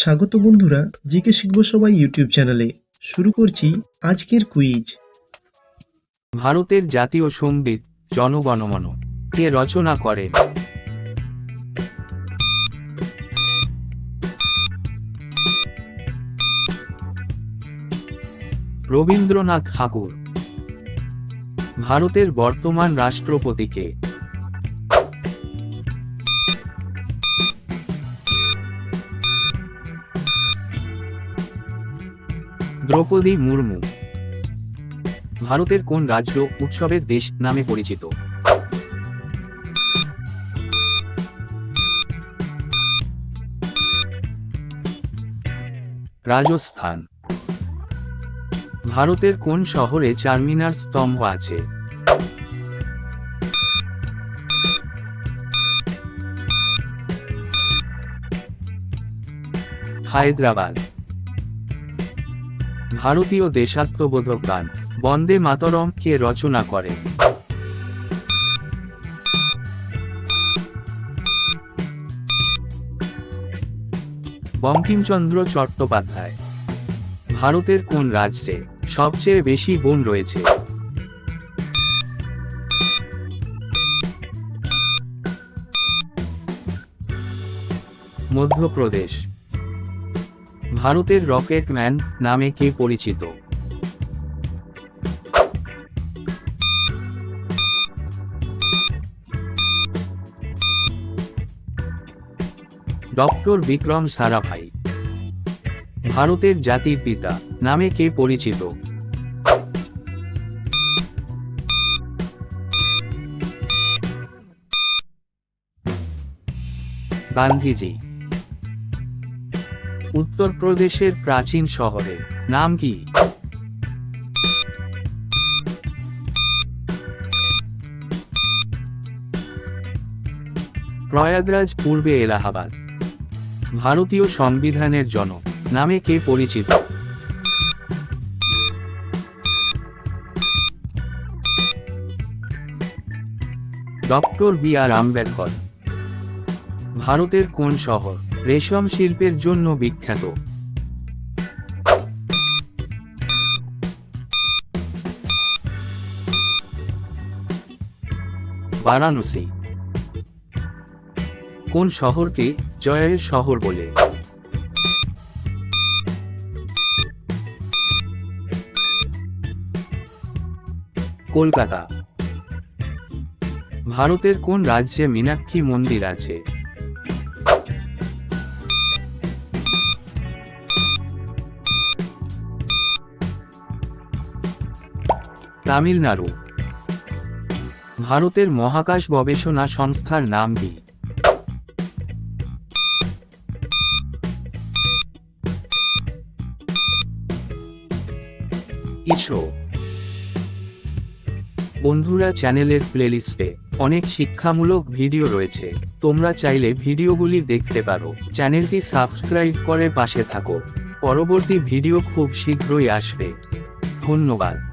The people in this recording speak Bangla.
স্বাগত বন্ধুরা, জিকে শিখব সবাই ইউটিউব চ্যানেলে। শুরু করছি আজকের কুইজ। ভারতের জাতীয় সংগীত, জনগণমন, কে রচনা করেন রবীন্দ্রনাথ ঠাকুর। ভারতের বর্তমান রাষ্ট্রপতি দ্রৌপদী মুর্মু। ভারতের কোন রাজ্য উৎসবের দেশ নামে পরিচিত? রাজস্থান। ভারতের কোন শহরে চারমিনার স্তম্ভ আছে? হায়দ্রাবাদ। ভারতীয় দেশাত্মবোধক গান বন্দে মাতরম কে রচনা করে। বঙ্কিমচন্দ্র চট্টোপাধ্যায়, ভারতের কোন রাজ্যে সবচেয়ে বেশি বন রয়েছে? মধ্যপ্রদেশ ভারতের রকেট ম্যান নামে কে পরিচিত? ডক্টর বিক্রম সারাভাই। ভারতের জাতির পিতা নামে কে পরিচিত? গান্ধীজি। উত্তরপ্রদেশের প্রাচীন শহরের নাম কি? প্রয়াগরাজ পূর্বে এলাহাবাদ। ভারতীয় সংবিধানের জনক। নামে কে পরিচিত? Doctor B R Ambedkar. ভারতের কোন শহর? রেশম শিল্পের জন্য বিখ্যাত। বারাণসী। কোন শহরকে জয়ের শহর বলে? কলকাতা। ভারতের কোন রাজ্যে মীনাক্ষী মন্দির আছে? তামিলনাড়ু। ভারতের মহাকাশ গবেষণা সংস্থার নাম কি? ইসরো। বন্ধুরা চ্যানেলের প্লেলিস্টে অনেক শিক্ষামূলক ভিডিও রয়েছে। তোমরা চাইলে ভিডিওগুলি দেখতে পারো। চ্যানেলটি সাবস্ক্রাইব করে পাশে থাকো। পরবর্তী ভিডিও খুব শীঘ্রই আসবে। ধন্যবাদ।